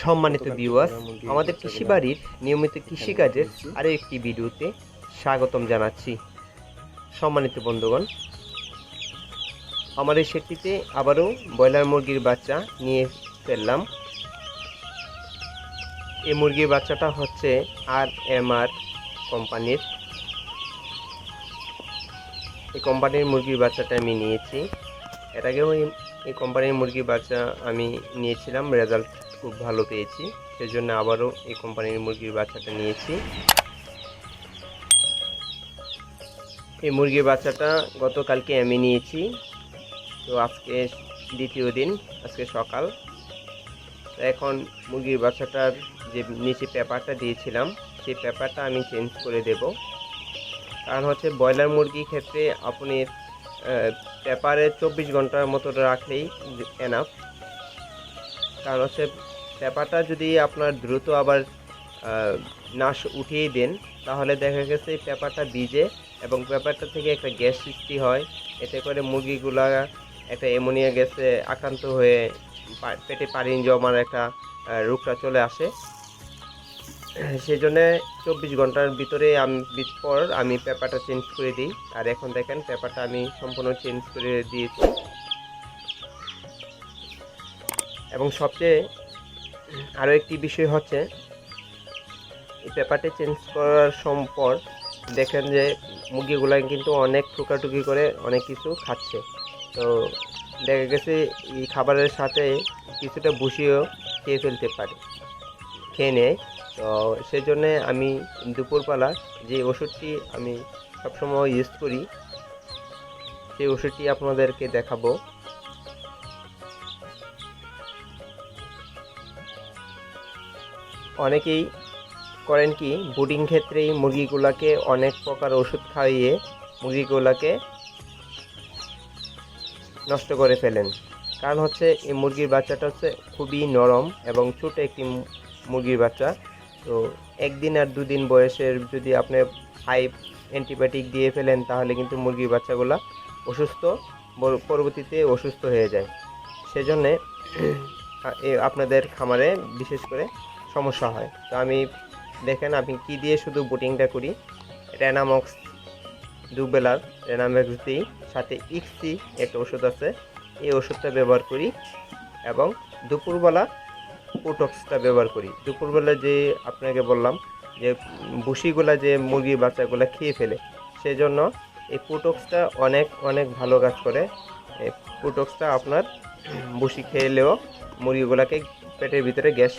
সম্মানিত ভিউয়ার্স আমাদের কৃষি বাড়ির নিয়মিত কৃষিকাজের। আরও একটি ভিডিওতে স্বাগতম জানাচ্ছি। সম্মানিত বন্ধুগণ আমার এই সেটিতে আবারও ব্রয়লার মুরগির বাচ্চা নিয়ে ফেললাম। এই মুরগির বাচ্চাটা হচ্ছে আর এম আর কোম্পানির। এই কোম্পানির মুরগির বাচ্চাটা আমি নিয়েছি। আগেও এই- কোম্পানির মুরগির বাচ্চা আমি নিয়েছিলাম রেজাল্ট খুব ভালো পেয়েছি। সেজন্য আবারও এই কোম্পানির মুরগির বাচ্চাটা নিয়েছি। এই মুরগির বাচ্চাটা গতকালকে আমি নিয়েছি। তো আজকে দ্বিতীয় দিন, আজকে সকাল। এখন মুরগির বাচ্চাটার যে নিচে পেপারটা দিয়েছিলাম, সেই পেপারটা আমি চেঞ্জ করে দেব। কারণ হচ্ছে ব্রয়লার মুরগির ক্ষেত্রে আপনি পেপারে চব্বিশ ঘণ্টার মতো রাখলেই এনাফ কারণ হচ্ছে পেপারটা যদি আপনার দ্রুত আবার নাশ উঠিয়ে দেন, তাহলে দেখা গেছে পেপারটা ভিজে এবং পেপারটা থেকে একটা গ্যাস সৃষ্টি হয়। এতে করে মুরগিগুলা একটা অ্যামোনিয়া গ্যাসে আক্রান্ত হয়ে পেটে পানি জমার একটা রোগটা চলে আসে। সেই জন্য চব্বিশ ঘণ্টার ভিতরে আমি পর আমি পেপারটা চেঞ্জ করে দিই। আর এখন দেখেন, পেপারটা আমি সম্পূর্ণ চেঞ্জ করে দিয়েছি। এবং সবচেয়ে আরও একটি বিষয় হচ্ছে, এই পেপারটি চেঞ্জ করার সম- পর দেখেন যে মুরগিগুলো কিন্তু অনেক টুকাটুকি করে অনেক কিছু খাচ্ছে। তো দেখা গেছে এই খাবারের সাথে কিছুটা বসিয়েও খেয়ে ফেলতে পারে। খেয়ে নেয়। তো সেই জন্যে আমি দুপুরবেলা যে ওষুধটি আমি সবসময় ইউজ করি, সেই ওষুধটি আপনাদেরকে দেখাবো। অনেকেই করেন কি বুডিং ক্ষেত্রেই মুরগিগুলাকে অনেক প্রকার ওষুধ খাইয়ে মুরগিগুলাকে নষ্ট করে ফেলেন। কারণ হচ্ছে, এই মুরগির বাচ্চাটা হচ্ছে খুবই নরম এবং ছোট একটি মুরগির বাচ্চা। তো একদিন আর দুদিন বয়সের যদি আপনি হাই অ্যান্টিবায়োটিক দিয়ে ফেলেন, তাহলে কিন্তু মুরগির বাচ্চাগুলা অসুস্থ পরবর্তীতে অসুস্থ হয়ে যায়। সেজন্যে আপনাদের খামারে বিশেষ করে সমস্যা হয়। তো আমি দেখেন আমি কি দিয়ে শুধু বোটিংটা করি? রেনামক্স দুবেলার রেনামক্স দিই, সাথে ইক্সি একটা ওষুধ আছে। এই ওষুধটা ব্যবহার করি এবং দুপুরবেলা পুটক্সটা ব্যবহার করি। দুপুরবেলা যে আপনাকে বললাম যে বুসিগুলা যে মুরগি বাচ্চাগুলো খেয়ে ফেলে, সেজন্য এই পুটক্সটা অনেক অনেক ভালো কাজ করে। এই পুটক্সটা আপনার বুসি খেলেও মুরগিগুলাকে পেটের ভিতরে গ্যাস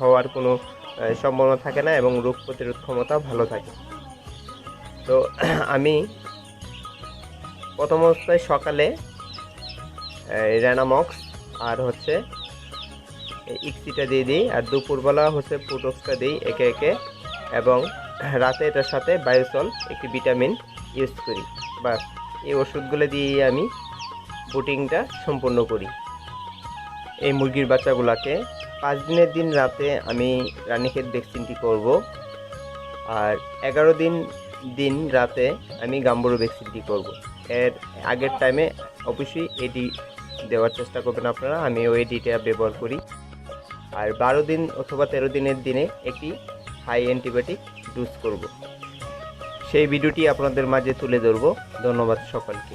হওয়ার কোনো সম্ভাবনা থাকে না এবং রোগ প্রতিরোধ ক্ষমতা ভালো থাকে। তো আমি প্রথম অবস্থায় সকালে র্যানামক্স আর হচ্ছে ইক্সিটা দিয়ে দিই, আর দুপুরবেলা হচ্ছে পুটক্সটা দিই একে একে, এবং রাতে এটার সাথে বায়োসল একটি ভিটামিন ইউজ করি। বা এই ওষুধগুলো দিয়েই আমি বুটিংটা সম্পূর্ণ করি। এই মুরগির বাচ্চাগুলোকে পাঁচ দিনের দিন রাতে আমি রানীক্ষেত ভ্যাকসিনটি করব, আর এগারো দিন দিন রাতে আমি গাম্বুরো ভ্যাকসিনটি করব। এর আগের টাইমে অবশ্যই এটি দেওয়ার চেষ্টা করবেন আপনারা, আমি ওই এডিটা ব্যবহার করি। আর বারো দিন অথবা তেরো দিনের দিনে একটি হাই অ্যান্টিবায়োটিক ডোজ করব। সেই ভিডিওটি আপনাদের মাঝে তুলে ধরব। ধন্যবাদ সকলকে।